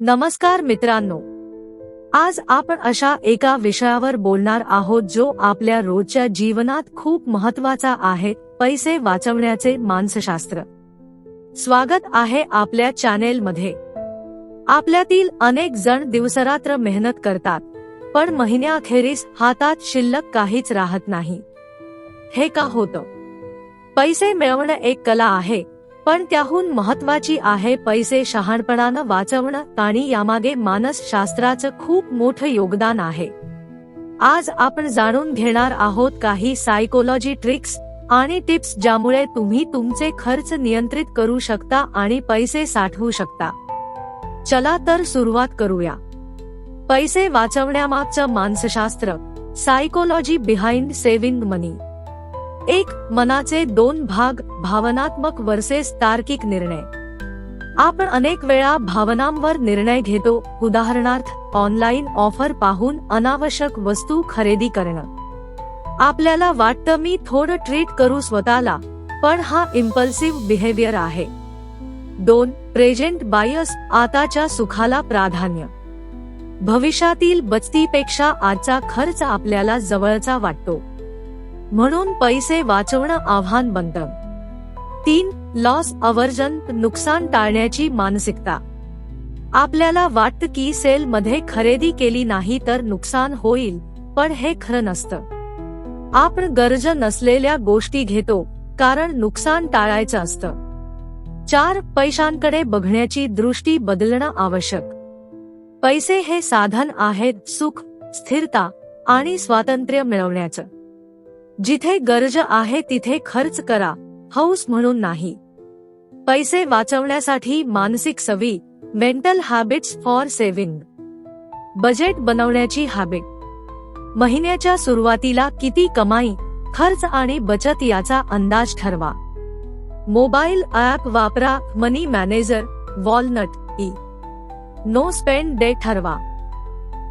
नमस्कार मित्रांनो. आज आपण अशा एका विषयावर बोलणार आहोत जो आपल्या रोजच्या जीवनात खूप महत्त्वाचा आहे पैसे वाचवण्याचे मानसशास्त्र. स्वागत आहे आपल्या चॅनेलमध्ये. आपल्यातील अनेक जण दिवसरात्र मेहनत करतात पण महिन्याअखेरीस हातात शिल्लक काहीच राहत नाही. हे का होतं? पैसे मिळवणं एक कला आहे पण त्याहून महत्वाची आहे पैसे शहाणपणानं वाचवणं आणि यामागे मानसशास्त्राचं खूप मोठं योगदान आहे. आज आपण जाणून घेणार आहोत काही सायकोलॉजी ट्रिक्स आणि टिप्स ज्यामुळे तुम्ही तुमचे खर्च नियंत्रित करू शकता आणि पैसे साठवू शकता. चला तर सुरुवात करूया. पैसे वाचवण्यामागचं मानसशास्त्र सायकोलॉजी बिहाइंड सेव्हिंग मनी एक मनाचे दोन भाग भावनात्मक वर्सेस तार्किक निर्णय. आपण अनेक वेळा भावनांवर निर्णय घेतो उदाहरणार्थ ऑनलाईन ऑफर पाहून अनावश्यक वस्तू खरेदी करणं. आपल्याला वाटतं मी थोडं ट्रीट करू स्वतःला पण हा इम्पल्सिव्ह बिहेवियर आहे. दोन प्रेझेंट बायस आताच्या सुखाला प्राधान्य. भविष्यातील बचतीपेक्षा आजचा खर्च आपल्याला जवळचा वाटतो. म्हणून पैसे वाचवणं आव्हान बनतं. तीन लॉस अवर्जन नुकसान टाळण्याची मानसिकता. आपल्याला वाटतं की सेल मध्ये खरेदी केली नाही तर नुकसान होईल पण हे खरं नसतं. आपण गरज नसलेल्या गोष्टी घेतो कारण नुकसान टाळायचं असतं. चार पैशांकडे बघण्याची दृष्टी बदलणं आवश्यक. पैसे हे साधन आहेत सुख स्थिरता आणि स्वातंत्र्य मिळवण्याचं. जिथे गरज आहे तिथे खर्च करा हौस म्हणून नाही. पैसे वाचवण्यासाठी मानसिक सवी mental habits for saving budget बनवण्याची हॅबिट महिन्याच्या सुरुवातीला किती कमाई खर्च आणि बचत याचा अंदाज ठरवा. मोबाईल ॲप वापरा मनी मॅनेजर वॉलनट ई. नो स्पेंड डे ठरवा.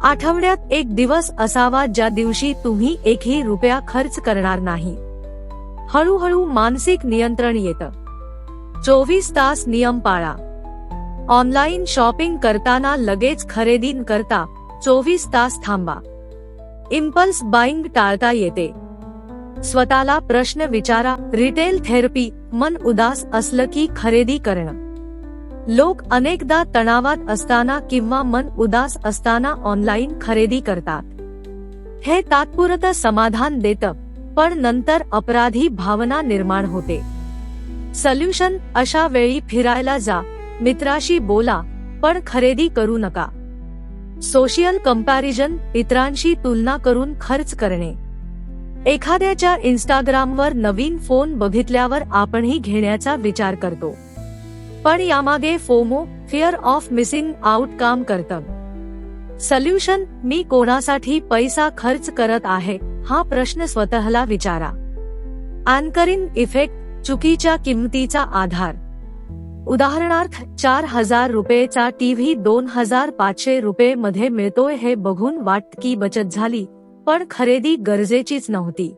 आठवड्यात एक दिवस असावा ज्या दिवशी तुम्ही एकही रुपया खर्च करणार नाही. हळूहळू मानसिक नियंत्रण येतं. चोवीस तास नियम पाळा. ऑनलाईन शॉपिंग करताना लगेच खरेदी करता चोवीस तास थांबा. इम्पल्स बाईंग टाळता येते. स्वतःला प्रश्न विचारा रिटेल थेरपी मन उदास असलं की खरेदी करणं. लोक अनेकदा तणावात असताना किंवा मन उदास असताना ऑनलाईन खरेदी करतात. हे तात्पुरतं समाधान देतं पण नंतर अपराधी भावना निर्माण होते. सोल्युशन अशा वेळी फिरायला जा मित्राशी बोला पण खरेदी करू नका. सोशियल कंपॅरिजन इतरांशी तुलना करून खर्च करणे. एखाद्याच्या इंस्टाग्रामवर नवीन फोन बघितल्यावर आपणही घेण्याचा विचार करतो. पण यामागे FOMO fear of missing out काम करतं. सल्युशन मी कोणासाठी पैसा खर्च करत आहे हा प्रश्न स्वतःला विचारा. अँकरिंग इफेक्ट चुकीच्या किमतीचा आधार. उदाहरणार्थ चार हजार रुपयेचा टीव्ही दोन हजार पाचशे रुपये मध्ये मिळतोय हे बघून वाट की बचत झाली पण खरेदी गरजेचीच नव्हती.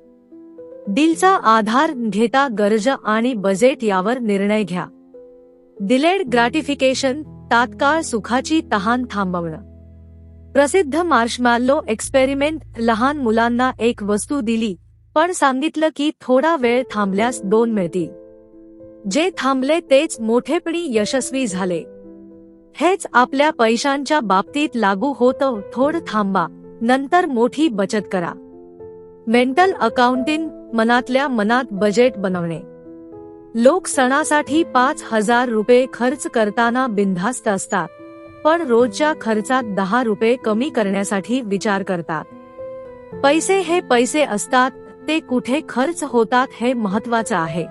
डीलचा आधार घेता गरज आणि बजेट यावर निर्णय घ्या. डिलेड ग्रॅटिफिकेशन तात्काळ सुखाची तहान थांबवणं. प्रसिद्ध मार्शमॅल्लो एक्सपेरिमेंट लहान मुलांना एक वस्तू दिली पण सांगितलं की थोडा वेळ थांबल्यास दोन मिळतील. जे थांबले तेच मोठेपणी यशस्वी झाले. हेच आपल्या पैशांच्या बाबतीत लागू होतं थोड थांबा नंतर मोठी बचत करा. मेंटल अकाउंटिंग मनातल्या मनात बजेट बनवणे. लोक सणासाठी पाच हजार रुपये खर्च करताना बिनधास्त असतात पण रोजच्या खर्चात दहा रुपये कमी करण्यासाठी विचार करतात. पैसे हे पैसे असतात ते कुठे खर्च होतात हे महत्वाचं आहे.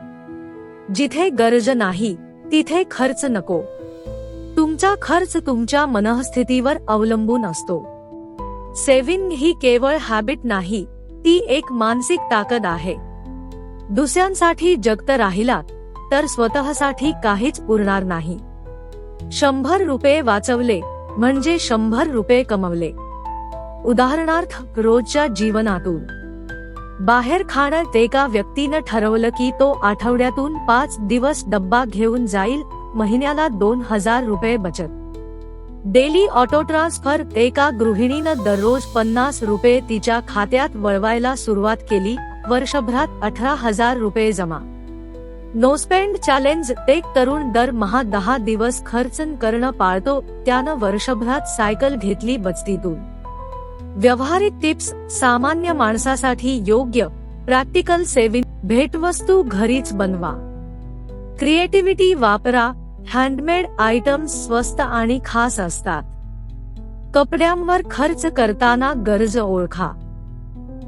जिथे गरज नाही तिथे खर्च नको. तुमचा खर्च तुमच्या मनःस्थितीवर अवलंबून असतो. सेव्हिंग ही केवळ हॅबिट नाही ती एक मानसिक ताकद आहे. दुसऱ्यांसाठी जगत राहिलात तर स्वतःसाठी काहीच उरणार नाही. शंभर रुपये वाचवले म्हणजे शंभर रुपये कमवले. उदाहरणार्थ रोजच्या जीवनातून. बाहेर खाण्यात एका व्यक्तीनं ठरवलं की तो आठवड्यातून पाच दिवस डब्बा घेऊन जाईल महिन्याला दोन हजार रुपये बचत. डेली ऑटो ट्रान्सफर एका गृहिणीनं दररोज पन्नास रुपये तिच्या खात्यात वळवायला सुरुवात केली वर्षभरात अठरा हजार रुपये जमा. नोस्पेंड चॅलेंज एक तरुण दरमहा दहा दिवस खर्च करणं पाळतो त्यानं वर्षभरात सायकल घेतली बचतीतून व्यवहारिक टिप्स सामान्य माणसासाठी योग्य प्रॅक्टिकल सेविंग भेटवस्तू घरीच बनवा. क्रिएटिव्हिटी वापरा हँडमेड आयटम्स स्वस्त आणि खास असतात. कपड्यांवर खर्च करताना गरज ओळखा.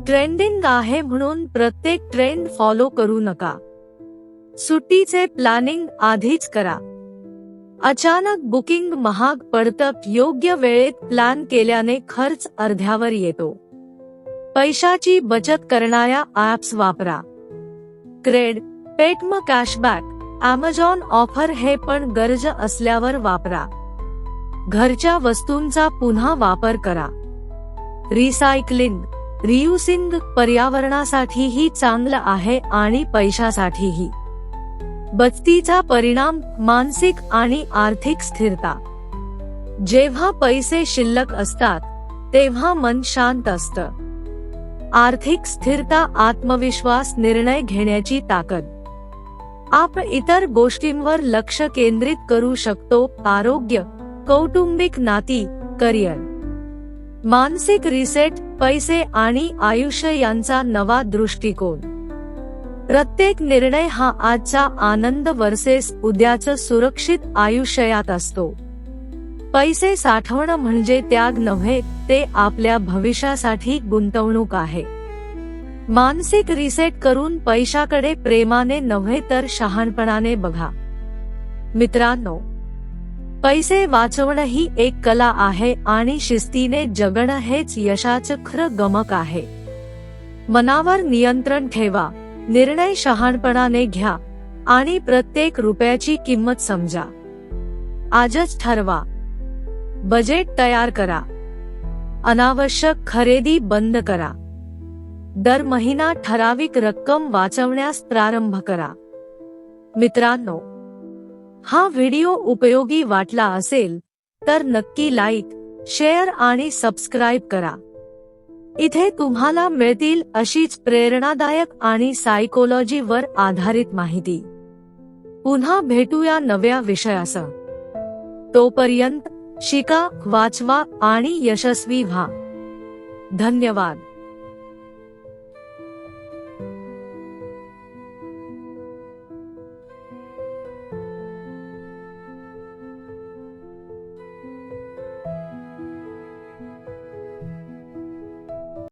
ट्रेंडिंग आहे म्हणून प्रत्येक ट्रेंड फॉलो करू नका. सुट्टीचे प्लॅनिंग आधीच करा. अचानक बुकिंग महाग पडतं योग्य वेळेत प्लॅन केल्याने खर्च अर्ध्यावर येतो. पैशाची बचत करणाऱ्या ऍप्स वापरा. CRED Paytm cashback Amazon offer हे पण गरज असल्यावर वापरा. घरच्या वस्तूंचा पुन्हा वापर करा. रिसायकलिंग रियुसिंग पर्यावरणासाठीही चांगलं आहे आणि पैशासाठीही. बचतीचा परिणाम मानसिक आणि आर्थिक स्थिरता. जेव्हा पैसे शिल्लक असतात तेव्हा मन शांत असतं. आर्थिक स्थिरता आत्मविश्वास निर्णय घेण्याची ताकद. आपण इतर गोष्टींवर लक्ष केंद्रित करू शकतो आरोग्य कौटुंबिक नाती करिअर. मानसिक रिसेट पैसे आणि आयुष्य यांचा नवा दृष्टिकोन. प्रत्येक निर्णय हा आजचा आनंद वर्सेस उद्याचं सुरक्षित आयुष्यात असतो. पैसे साठवणं म्हणजे त्याग नव्हे ते आपल्या भविष्यासाठी गुंतवणूक आहे. मानसिक रिसेट करून पैशाकडे प्रेमाने नव्हे तर शहाणपणाने बघा. मित्रांनो पैसे वाचवणं ही एक कला आहे आणि शिस्तीने जगणं हेच यशाचं खरं गमक आहे. मनावर नियंत्रण ठेवा. निर्णय शहाणपणाने घ्या आणि प्रत्येक रुपयाची किंमत समजा. आजच ठरवा. बजेट तयार करा. अनावश्यक खरेदी बंद करा. दर महिना ठराविक रक्कम वाचवण्यास प्रारंभ करा. मित्रांनो हा व्हिडिओ उपयोगी वाटला असेल तर नक्की लाईक शेअर आणि सबस्क्राईब करा. इथे तुम्हाला मिळतील अशीच प्रेरणादायक आणि सायकोलॉजी वर आधारित माहिती. पुन्हा भेटूया नव्या विषयासह. तोपर्यंत शिका वाचवा आणि यशस्वी व्हा. धन्यवाद.